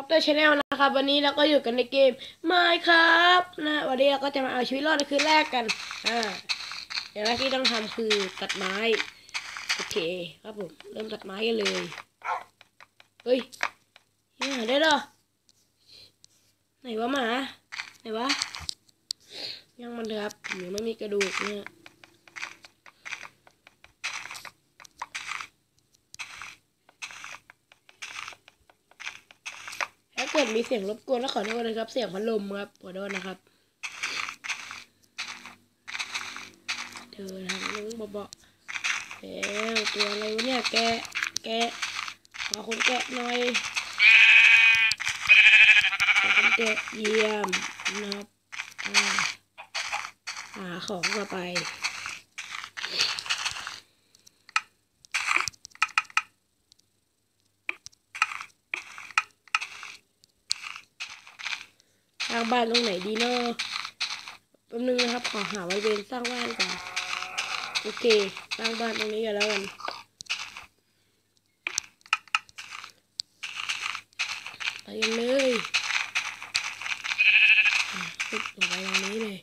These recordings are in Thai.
คอปเตอร์ชาแนลนะครับ วันนี้เราก็อยู่กันในเกม Minecraft นะวันนี้เราก็จะมาเอาชีวิตรอดในคืนแรกกันอ่าอย่างแรกที่ต้องทำคือตัดไม้โอเคครับผมเริ่มตัดไม้กันเลยเฮ้ยยังหาได้หรอไหนวะหมาไหนวะยังมันเถอะครับผมยังไม่มีกระดูกเนี่ย เกิดมีเสียงรบกวนก็ขอโทษนะครับ เสียงพัดลมครับขอโทษนะครับเดินทางลุงเบาๆแล้วตัวอะไรวะเนี่ยแกะแกะขอคนแกะหน่อยขอคนแกะเยี่ยมนะครับหาของต่อไป ร้างบ้านตรงไหนดีเนาะแป๊บนึงนะครับ ขอหาไว้เวนสร้างบ้านก่อน โอเค สร้างบ้านตรงนี้กันแล้วกัน ไปกันเลยอะปึ๊บลงไปตรงนี้เลย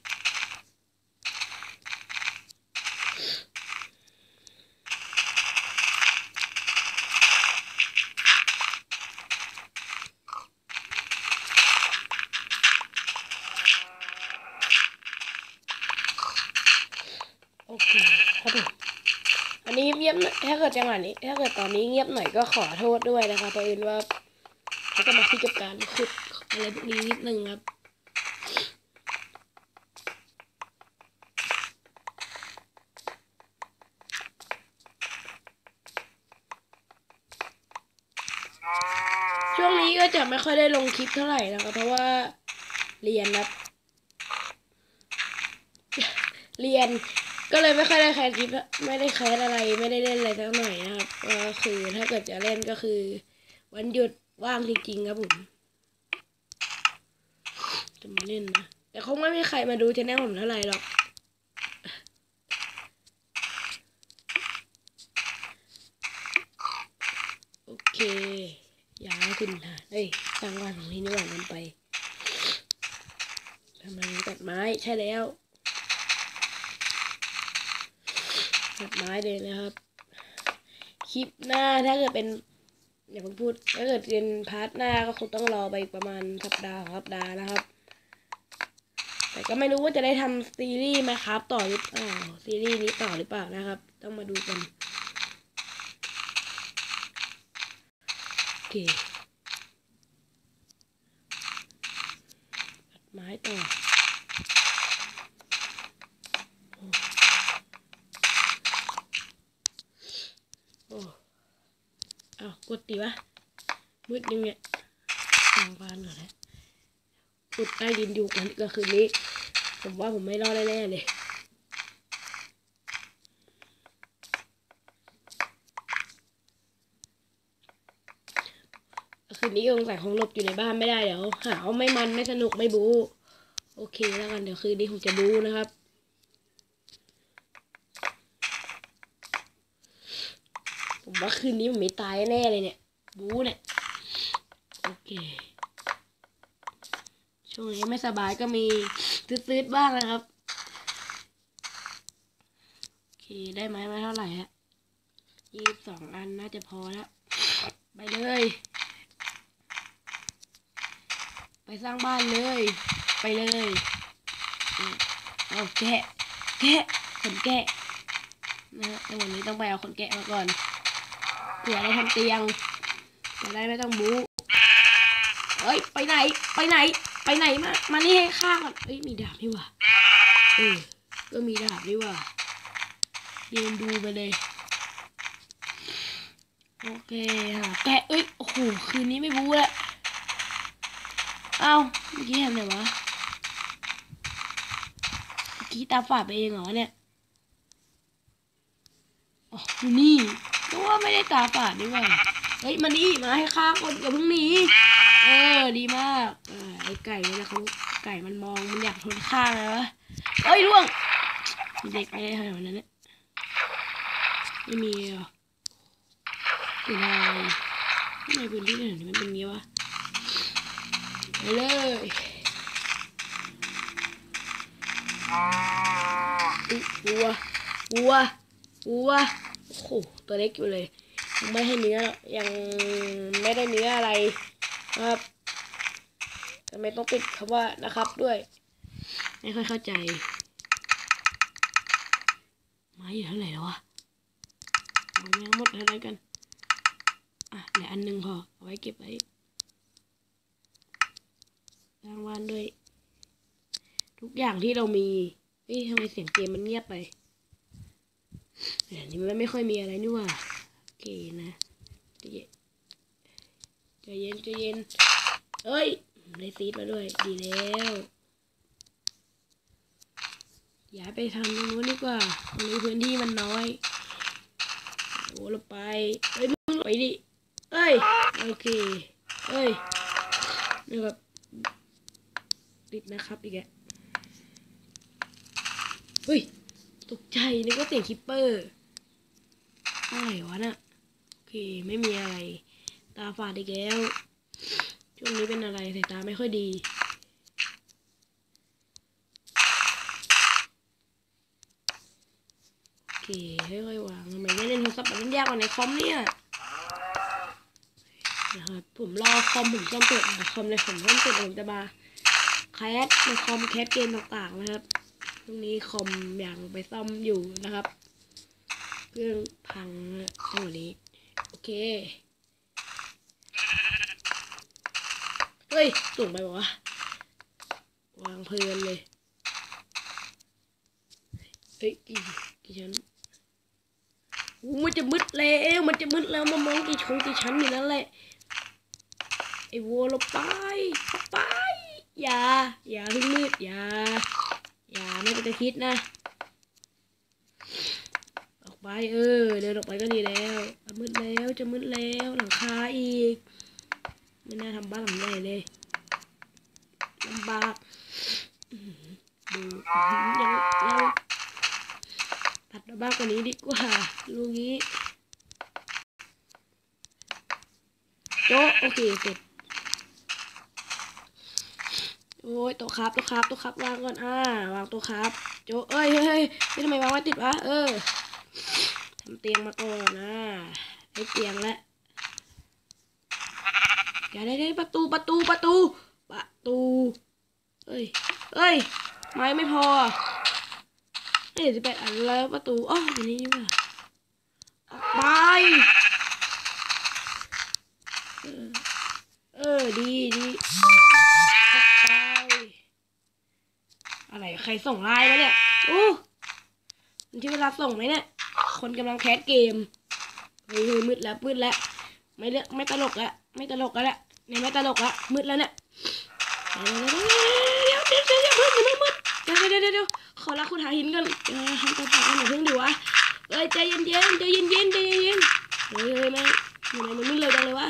โอเคครับผมอันนี้เงียบหน่อยถ้าเกิดจังหวะนี้ ถ้าเกิดตอนนี้เงียบหน่อยก็ขอโทษด้วยนะคะเพราะเอิญว่าเขาจะมาที่กับการขุดอะไรพวกนี้นิดนึงครับช่วงนี้ก็จะไม่ค่อยได้ลงคลิปเท่าไหร่นะคะเพราะว่าเรียนครับเรียน ก็เลยไม่ค่อยได้แคสคลิปไม่ได้แคสอะไรไม่ได้เล่นอะไรสักหน่อยนะครับก็คือถ้าเกิดจะเล่นก็คือ วันหยุดว่างจริงๆครับผมจะมาเล่นนะแต่คงไม่มีใครมาดูชแนลผมเท่าไหร่หรอกโอเคอย่าให้คุณหาเฮ้ยสร้างบ้านของที่นี่หว่ามันไปทำไรตัดไม้ใช่แล้ว ตัดไม้เลยนะครับ คลิปหน้าถ้าเกิดเป็นอย่าเพิ่งพูดถ้าเกิดเป็นพาร์ทหน้าก็คงต้องรอไปอีกประมาณสัปดาห์สัปดาห์นะครับ แต่ก็ไม่รู้ว่าจะได้ทำซีรีส์ไหมครับ ต่อหรือเปล่าซีรีส์นี้ต่อหรือเปล่านะครับ ต้องมาดูกันโอเคตัดไม้ต่อ โอ้เอากดตีวะมืดนึงเนี่ยทางบ้านก่อนนะกดใต้ดินอยู่กันก็คืนนี้ ผมว่าผมไม่รอดแน่ๆเลยคืนนี้สงใสัยคงหลบอยู่ในบ้านไม่ได้เดี๋ยวหาวไม่มันไม่สนุกไม่บูโอเคแล้วกันเดี๋ยวคืนนี้ผมจะบูนะครับ ผมว่าคืนนี้ผมไม่ตายแน่เลยเนี่ย บูเนี่ย โอเค ช่วงนี้ไม่สบายก็มีตืดๆบ้างนะครับ โอเค ได้ไหมมาเท่าไหร่ฮะยี่สิบสองอันน่าจะพอแล้ว ไปเลย ไปสร้างบ้านเลย ไปเลยเอาแกะ แกะขนแกะนะฮะแต่วันนี้ต้องไปเอาขนแกะมาก่อน เผื่อได้ทำเตียงจะได้ไม่ต้องบู๊เอ้ยไปไหนไปไหน ไปไหนมามานี่ให้ข้าก่อนเอ้ยมีดาบนี่ว่าเออก็มีดาบนี่ว่ายืนดูไปเลยโอเคค่ะแกะเอ้ยโอ้โหคืนนี้ไม่บู๊แล้วเอาเมื่อกี้ทำไงวะเมื่อกี้ตาฝาดไปเองเหรอเนี่ย อ๋อดูนี่ ไม่ได้ตาฝาดนี่หว่เฮ้ยมานี่มาให้ข้าคนอย่าเพิ่งหนีเออดีมากเออไอไก่เนี่ยเขาไก่มันมองมันอยากทนข้าเลยวะเอ้ยล่วงมีเด็กไม่ได้ขนาดนั้นเนี่ยไม่มีเหรอเป็นอะไรทำไมพื้นที่ถวนี้มันเป็นงี้วะไปเลยอุ๊ยวัววัววัวโอ้โหตัวเล็กอยู่เลย ไม่ให้เนื้อยังไม่ได้เนื้ออะไรนะครับทำไมต้องปิดคำว่านะครับด้วย ไม่ค่อยเข้าใจไม้อยู่เท่าไหร่แล้ววะเอาแม่งหมดเท่าไรกัน อะเหลืออันหนึงพอ เอาไว้เก็บไว้รางวัลด้วย ทุกอย่างที่เรามีเฮ้ยทำไมเสียงเกมมันเงียบไปแต่นี้มันไม่ค่อยมีอะไรนี่ว่า โอเคนะใจเย็นใจเย็นใจเย็นเอ้ยได้ซีดมาด้วย ดีแล้วย้ายไปทางตรงนู้นดีกว่าตรงนี้พื้นที่มันน้อยโอ้เราไปเอ้ยมึงไปดิเอ้ยโอเคเอ้ยนี่ครับติดนะครับอีกแกเฮ้ยตกใจนึกว่าเสียงคิปเปอร์อะไรวะน่ะ ไม่มีอะไร ตาฝาดอีกแล้ว ช่วงนี้เป็นอะไรสายตาไม่ค่อยดี โอเคค่อยๆวางทำไมไม่เล่นโทรศัพท์แบบเล่นยากกว่าในคอมเนี่ยนะครับผมรอคอมผมซ่อมเปิดนะคอมในผมซ่อมเปิดผมจะมาแคสในคอมแคสเกมต่างๆนะครับตรงนี้คอมอย่างไปซ่อมอยู่นะครับ เครื่องพังทั้งหมดนี้ อเค เฮ้ยสูงไปบอกว่าวางเพลินเลย เฮ้ยกี่กี่ชั้นมันจะมืดแล้วมันจะมืดแล้วมามองกี่ชงกี่ชั้นอยู่นั่นแหละ ไอ้วัวเราไปไป อย่า อย่าเพิ่งมืดอย่า อย่าไม่ต้องจะคิดนะ ไปเออ เดินออกไปก็ดีแล้วอะมืดแล้วจะมืดแล้วหลังคาอีก ไม่น่าทำบ้านหลังใหญ่เลยลำบากดูยังยังตัดบ้ากกว่านี้ดีกว่าลูกนี้โจ๊ะโอเคเสร็จโอ้ยต๊ะครับต๊ะครับต๊ะครับวางก่อนอ่าวางต๊ะครับโจ๊ะเอ้ยเฮ้ยเฮ้ยนี่ทำไมวางไว้ติดวะเออ ทำเตียงมาก่อนนะได้เตียงแล้วอย่าได้ได้ประตูประตูประตู ประตูเอ้ยเอ้ยไม้ไม่พอเอ้ยจะไปอันแล้วประตูอ๋ออยู่นี่นี่ว่าออกไปเออดีดีออกไปอะไรใครส่งไลน์มาเนี่ยโอ้มันที่เวลาส่งไหมเนี่ย คนกำลังแคสเกมเฮ้ยเฮ้ยมืดแล้วมืดแล้ว ไม่เลือกไม่ตลกละไม่ตลกแล้วละเนี่ยไม่ตลกละมืดแล้วเนี่ยเดี๋ยวเดี๋ยวเดี๋ยวเดี๋ยวเดี๋ยวเดี๋ยวมืดเดี๋ยวเดี๋ยวเดี๋ยวขอลาคุณหาหินก่อนเออทำกระเป๋าหน่อยเพิ่งดูวะเอ้ยใจเย็นเย็นใจเย็นเย็นใจเย็นเย็นเฮ้ยเฮ้ยไม่ทำไมมันมืดเร็วจังเลยวะ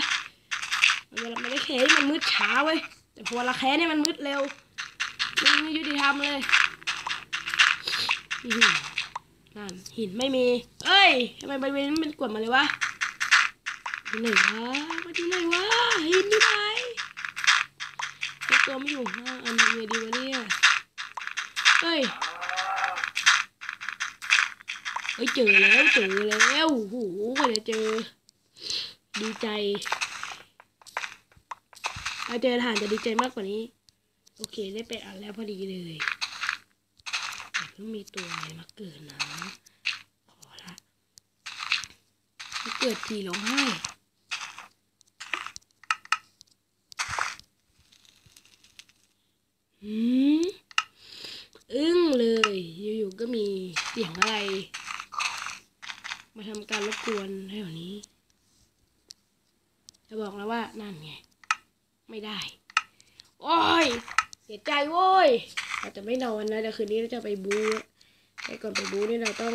เวลาไม่ได้แค่มันมืดช้าเว้ยแต่พอละแค่เนี่ยมันมืดเร็วไม่ยุติธรรมเลย นั่นหินไม่มี เอ้ยทำไมบริเวณนี้มันกดมาเลยวะอยู่ไหนวะมาที่ไหนวะหินที่ไหนไอตัวไม่อยู่ห้าอันนี้ดีวะเนี่ยเฮ้ยเฮ้ยเจอแล้วเจอแล้วโอ้โหกว่าจะเจอ ดีใจถ้าเจอฐานจะดีใจมากกว่านี้ โอเคได้ไปอันแล้วพอดีเลย ต่เพิ่งมีตัวอะไรมาเกิดนะขอละถ้าเกิดทีร้องไห้หืมอึ้งเลย อยู่ๆก็มีเสียงอะไร มาทำการรบกวนแถวนี้ จะบอกแล้วว่านั่นไง ไม่ได้ โอ้ย เสียใจโว้ย เราจะไม่นอนนะเดี๋ยวคืนนี้เราจะไปบูแต่ก่อนไปบูนี่เราต้อง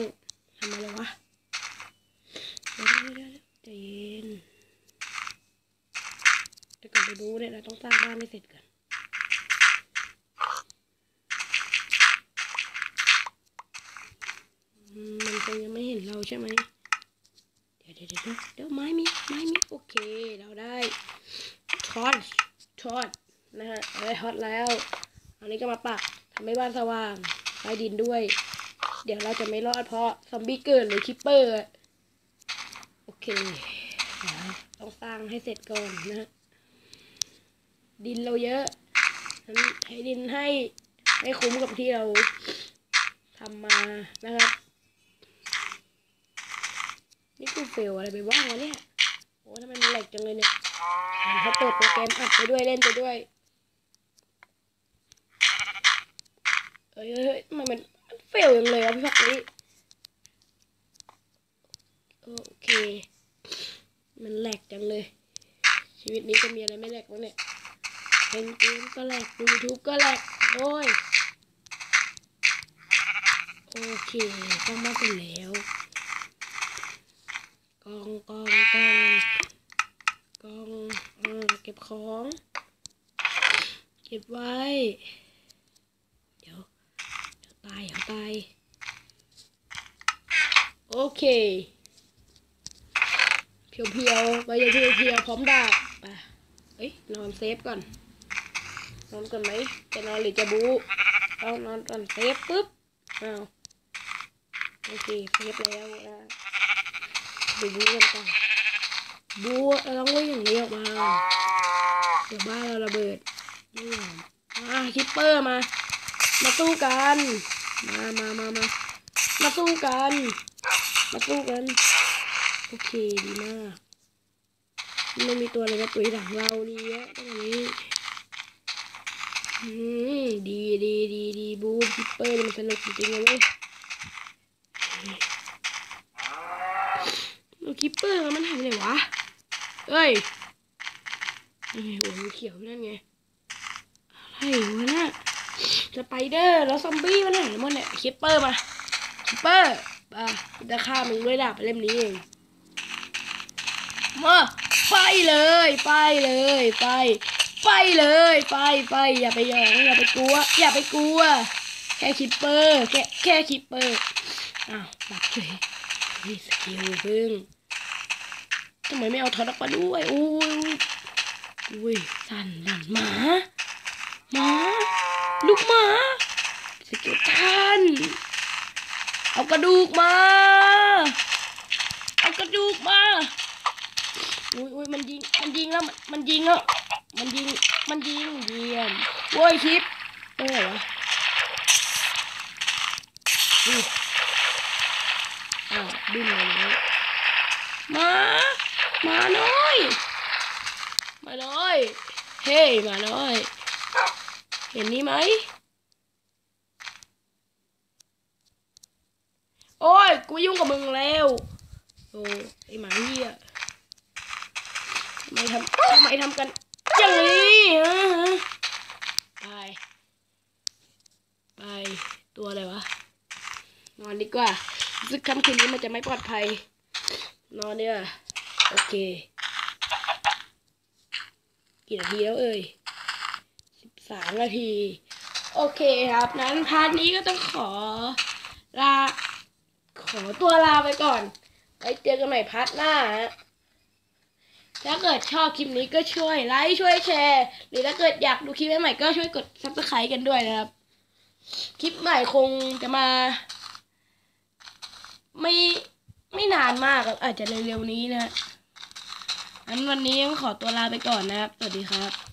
ทำอะไรวะเดี๋ยวเดี๋ยวเดี๋ยวใจเย็นแต่ก่อนไปบูเนี่ยเราต้องสร้างบ้านให้เสร็จก่อนมันคงยังไม่เห็นเราใช่ไหมเดี๋ยวเดี๋ยวเดี๋ยวเดี๋ยวไม้มีไม้มีโอเคเราได้ทอดทอดนะฮะได้ฮอตแล้ว อันนี้ก็มาปัก ทำให้บ้านสว่างใต้ดินด้วย เดี๋ยวเราจะไม่รอดเพราะซอมบี้เกิดหรือคิปเปอร์ โอเคต้องสร้างให้เสร็จก่อนนะ ดินเราเยอะงั้นใช้ดินให้ให้คุ้มกับที่เราทำมานะครับ นี่กูเฟลอะไรไปบ้างวะเนี่ยโอ้ทำไมมันแหลกจังเลยเนี่ยเขาเปิดโปรแกรมอัดไปด้วยเล่นไปด้วย เอ้ยเอ้ยมันมันเฟลยังเลยวะพี่พักนี้โอเค มันแหลกจังเลย ชีวิตนี้จะมีอะไรไม่แหลกวะเนี่ยเล่นเกมก็แหลกดูยูทูบก็แหลกโอ้ยโอเคต้องมาเสร็จแล้วกองกองกองกองเออเก็บของ เก็บไว้ เดี๋ยวตายเดี๋ยวตายโอเค เพียวเพียวๆไปยังเพียวเพียวๆพร้อมดาบไปเอ้ยนอนเซฟก่อน นอนก่อนไหม จะนอนหรือจะบูเอานอนก่อนเซฟปุ๊บเอาโอเคเซฟแล้วนะดูบูกันต่อบูเราต้องวิ่งอย่างนี้ออกมาเดี๋ยวบ้านเราระเบิดไม่อมมาคิปเปอร์มา มาสู้กัน มามามามามาสู้กัน มาสู้กัน โอเคดีมากไม่มีตัวอะไรมาตุยหลังเราดีแยะตรงนี้ อืมดีดีดีดีบูคิปเปอร์มันสนุกจริงๆเลยเว้ยคิปเปอร์มันหายไปไหนวะ เอ้ยไอ้หัวเขียวนั่นไง อะไรวะน่ะ สไปเดอร์แล้วซอมบี้มันหายหมดเนี่ยคิปเปอร์มาคิปเปอร์อะจะฆ่ามึงด้วยดาบเล่มนี้เองมาไปเลย ไปเลยไป ไปเลยไปไปอย่าไปยองอย่าไปกลัว อย่าไปกลัว แค่คิปเปอร์แค่แค่คิปเปอร์อ้าวบักเลยนี่สกิลเพิ่งทำไมไม่เอาทอดออกมาด้วยอุ้ยอุ้ยสั่นสั่นหมาหมา ลูกหมาสกิลทันเอากระดูกมา เอากระดูกมาอุ้ยอุ้ยมันยิง มันยิงแล้ว มันยิงแล้ว มันยิง มันยิงเยี่ยมโว้ยคลิปเออวะอุ้ยอ้าวดิ้นเลยนะมา มาน้อย มาน้อย เฮ้ มาน้อย เห็นนี่ไหม โอ้ย กูยุ่งกับมึงแล้วโอ้ไอหมาเหี้ยทำไมทำทำไมทำกันอย่างนี้ฮะไป ไป ตัวอะไรวะ นอนดีกว่ารู้สึกค่ำคืนนี้มันจะไม่ปลอดภัย นอนเนี่ยโอเค กี่นาทีแล้วเอ่ย สามนาที โอเคครับ นั้นพาร์ทนี้ก็ต้องขอลา ขอตัวลาไปก่อน ไว้เจอกันใหม่พาร์ทหน้าถ้าเกิดชอบคลิปนี้ก็ช่วยไลค์ช่วยแชร์ หรือถ้าเกิดอยากดูคลิปใหม่ก็ช่วยกด subscribe กันด้วยนะครับ คลิปใหม่คงจะมา ไม่ไม่นานมากครับอาจจะเร็วๆนี้นะฮะงั้นวันนี้ต้องขอตัวลาไปก่อนนะครับ สวัสดีครับ